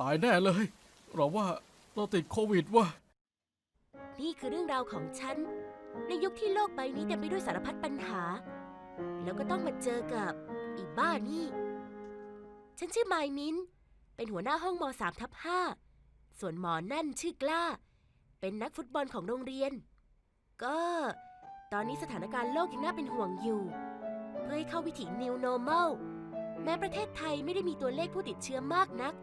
ตายแน่เลย เราว่าเราติดโควิดว่ะ นี่คือเรื่องราวของฉัน ในยุคที่โลกใบนี้เต็มไปด้วยสารพัดปัญหา แล้วก็ต้องมาเจอกับอีบ้านี่ ฉันชื่อไมายมิน เป็นหัวหน้าห้องม3ทับ5ส่วนหมอนั่นชื่อกล้า เป็นนักฟุตบอลของโรงเรียน ก็ ตอนนี้สถานการณ์โลกยังน่าเป็นห่วงอยู่ เพื่อให้เข้าวิถี New Normal แม้ประเทศไทยไม่ได้มีตัวเลขผู้ติดเชื้อมากนัก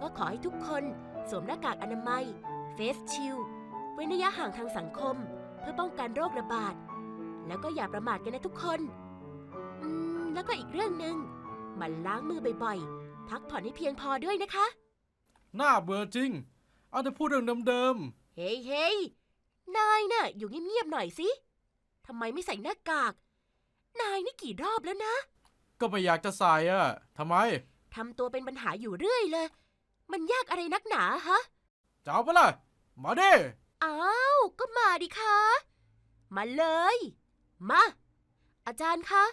ก็ขอให้ทุกคนสวมหน้ากากอนามัย เฟสชิลเว้นระยะห่างทางสังคม เพื่อป้องกันโรคระบาด แล้วก็อย่าประมาทกันนะทุกคน อืม แล้วก็อีกเรื่องหนึ่งหมันล้างมือบ่อยๆ พักผ่อนให้เพียงพอด้วยนะคะ น่าเบื่อจริง เอาแต่พูดเรื่องเดิมเฮ้ยเฮ้ยนายน่ะ อยู่เงียบๆหน่อยสิทำไมไม่ใส่หน้ากาก นายนี่กี่รอบแล้วนะ ๆ ก็ไม่อยากจะใส่อะทำไม ทำตัวเป็นปัญหาอยู่เรื่อยเลย มันยากอะไรนักหนาฮะ จะเอาปะล่ะ มาดิ อ้าว ก็มาดิคะ มาเลย มา อาจารย์คะ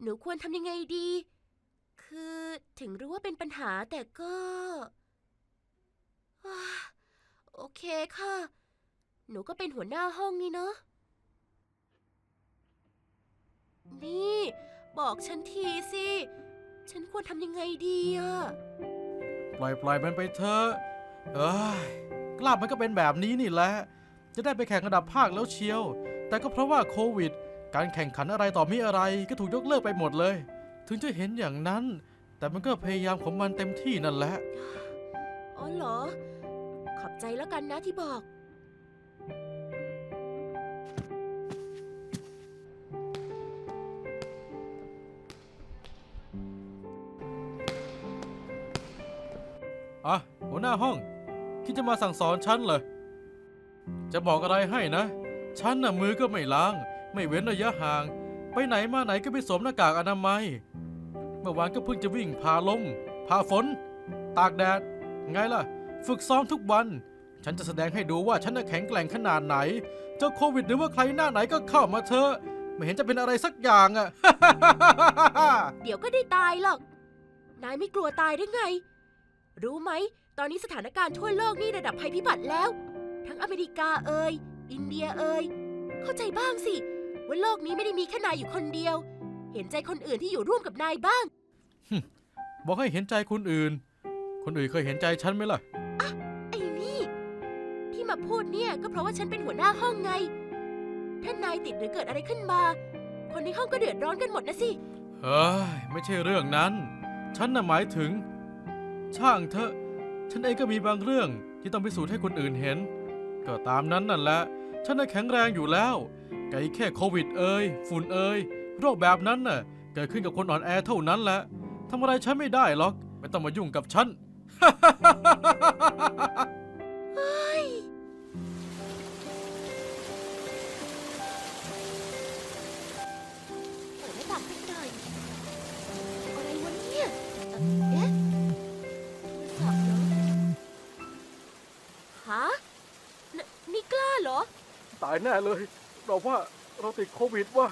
หนูควรทำยังไงดี คือถึงรู้ว่าเป็นปัญหาแต่ก็อ่าโอเคค่ะ หนูก็เป็นหัวหน้าห้องนี่เนาะ นี่ บอกฉันทีสิ ฉันควรทำยังไงดีอะ ปล่อยปล่อยมันไปเถอะเอ้ยกล้ามันก็เป็นแบบนี้นี่แหละ จะได้ไปแข่งระดับภาคแล้วเชียว แต่ก็เพราะว่าโควิด การแข่งขันอะไรต่อมีอะไรก็ถูกยกเลิกไปหมดเลย ถึงจะเห็นอย่างนั้น แต่มันก็พยายามของมันเต็มที่นั่นแหละ อ๋อเหรอ ขอบใจแล้วกันนะที่บอก อะหัวหน้าห้อง คิดจะมาสั่งสอนฉันเหรอ จะบอกอะไรให้นะ ฉันน่ะมือก็ไม่ล้าง ไม่เว้นระยะห่าง ไปไหนมาไหนก็ไปสวมหน้ากากอนามัย เมื่อวานก็เพิ่งจะวิ่งผ่าลมผ่าฝน ตากแดด ไงล่ะ ฝึกซ้อมทุกวัน ฉันจะแสดงให้ดูว่าฉันน่ะแข็งแกร่งขนาดไหน เจ้าโควิดหรือว่าใครหน้าไหนก็เข้ามาเถอะไม่เห็นจะเป็นอะไรสักอย่างอะ เดี๋ยวก็ได้ตายหรอก นายไม่กลัวตายได้ไง รู้ไหม ตอนนี้สถานการณ์ทั่วโลกนี่ระดับภัยพิบัติแล้ว ทั้งอเมริกาเอ่ย อินเดียเอ่ย เข้าใจบ้างสิ ว่าโลกนี้ไม่ได้มีแค่นายอยู่คนเดียว เห็นใจคนอื่นที่อยู่ร่วมกับนายบ้าง บอกให้เห็นใจคนอื่น คนอื่นเคยเห็นใจฉันไหมล่ะ ไอ้นี่ ที่มาพูดเนี่ยก็เพราะว่าฉันเป็นหัวหน้าห้องไง ถ้านายติดหรือเกิดอะไรขึ้นมา คนในห้องก็เดือดร้อนกันหมดนะสิ เฮ้ย ไม่ใช่เรื่องนั้น ฉันน่ะหมายถึง ช่างเถอะ ฉันเองก็มีบางเรื่องที่ต้องพิสูจน์ให้คนอื่นเห็น ก็ตามนั้นนั่นแหละ ฉันน่ะแข็งแรงอยู่แล้ว ไกแค่โควิดเอ่ยฝุ่นเอ่ยโรคแบบนั้นน่ะเกิดขึ้นกับคนอ่อนแอเท่านั้นแหละทำอะไรฉันไม่ได้หรอก ไม่ต้องมายุ่งกับฉัน เฮ้ย ตายแน่เลย เราว่าเราติดโควิดว่ะ